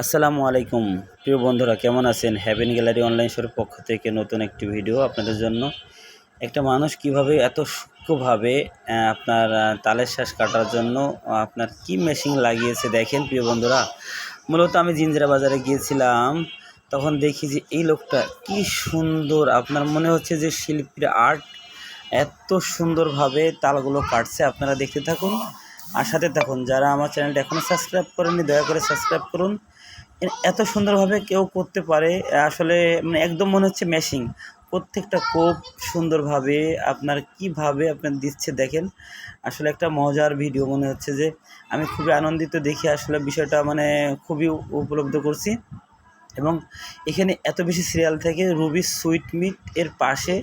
আসসালামু আলাইকুম। প্রিয় বন্ধুরা, কেমন আছেন? হ্যাভেন গ্যালারি অনলাইন শোর পক্ষ থেকে নতুন একটি ভিডিও আপনাদের জন্য। একটা মানুষ কীভাবে এত সূক্ষ্মভাবে আপনার তালের শ্বাস কাটার জন্য আপনার কি মেশিন লাগিয়েছে দেখেন প্রিয় বন্ধুরা। মূলত আমি জিঞ্জিরা বাজারে গিয়েছিলাম, তখন দেখি যে এই লোকটা কি সুন্দর, আপনার মনে হচ্ছে যে শিল্পীর আর্ট এত সুন্দরভাবে তালগুলো কাটছে। আপনারা দেখতে থাকুন। আর সাথে থাকুন যারা আমার চ্যানেলটা এখনও সাবস্ক্রাইব করেননি, দয়া করে সাবস্ক্রাইব করুন। এত সুন্দরভাবে কেউ করতে পারে, আসলে মানে একদম মনে হচ্ছে ম্যাশিং প্রত্যেকটা কোপ সুন্দরভাবে আপনার কীভাবে আপনার দিচ্ছে দেখেন। আসলে একটা মজার ভিডিও মনে হচ্ছে যে, আমি খুবই আনন্দিত দেখি আসলে বিষয়টা মানে খুবই উপলব্ধ করছি। এবং এখানে এত বেশি সিরিয়াল থেকে রুবি সুইট মিট এর পাশে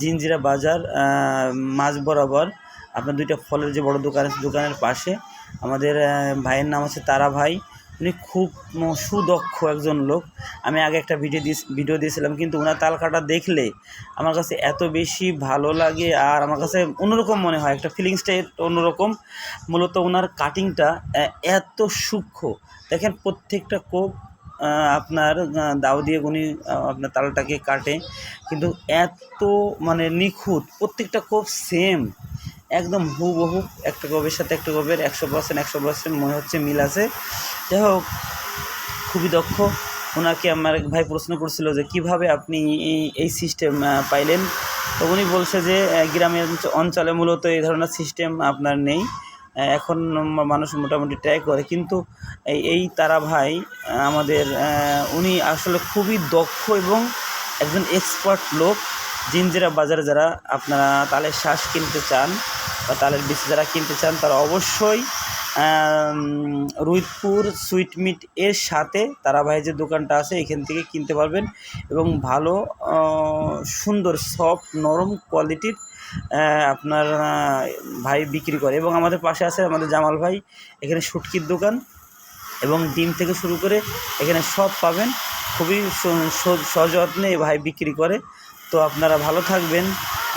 জিঞ্জিরা বাজার মাঝ বরাবর। আপনার দুইটা ফলের যে বড় দোকান আছে, দোকানের পাশে। আমাদের ভাইয়ের নাম হচ্ছে তারা ভাই। উনি খুব সুদক্ষ একজন লোক। আমি আগে একটা ভিডিও দিয়ে ভিডিও দিয়েছিলাম, কিন্তু ওনার তাল কাটা দেখলে আমার কাছে এত বেশি ভালো লাগে, আর আমার কাছে অন্যরকম মনে হয়। একটা ফিলিংসটাই অন্যরকম। মূলত ওনার কাটিংটা এত সূক্ষ্ম। দেখেন প্রত্যেকটা কোপ আপনার দাও দিয়ে উনি আপনার তালটাকে কাটে। কিন্তু এত মানে নিখুঁত, প্রত্যেকটা কোপ সেম একদম হুবহু একটা কোপের সাথে একটা কোপের একশো পার্সেন্ট একশো পার্সেন্ট মনে হচ্ছে মিল আছে। যাই হোক, খুবই দক্ষ। ওনাকে আমার এক ভাই প্রশ্ন করছিল যে, কীভাবে আপনি এই- এই সিস্টেম পাইলেন? তো উনি বলছে যে গ্রামের অঞ্চলে মূলত এই ধরনের সিস্টেম আপনার নেই। এখন মানুষ মোটামুটি ট্রাই করে। কিন্তু এই এই তারা ভাই আমাদের উনি আসলে খুবই দক্ষ এবং একজন এক্সপার্ট লোক। জিঞ্জিরা বাজারে যারা আপনারা তালের শ্বাস কিনতে চান বা তালের বীজ যারা কিনতে চান, তারা অবশ্যই রুইতপুর সুইট মিট এর সাথে তারা ভাই যে দোকানটা আছে, এখান থেকে কিনতে পারবেন এবং ভালো সুন্দর, সফট, নরম কোয়ালিটির আপনার ভাই বিক্রি করে। এবং আমাদের পাশে আছে আমাদের জামাল ভাই, এখানে শুটকির দোকান এবং ডিম থেকে শুরু করে এখানে সব পাবেন। খুবই সযত্নে ভাই বিক্রি করে। তো আপনারা ভালো থাকবেন।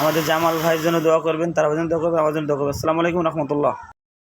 আমাদের জামাল ভাইয়ের জন্য দোয়া করবেন, তারা জন্য দোয়া করবেন আমার জন্য দোয়া করবেন আসসালামু আলাইকুম রহমতুল্লাহ।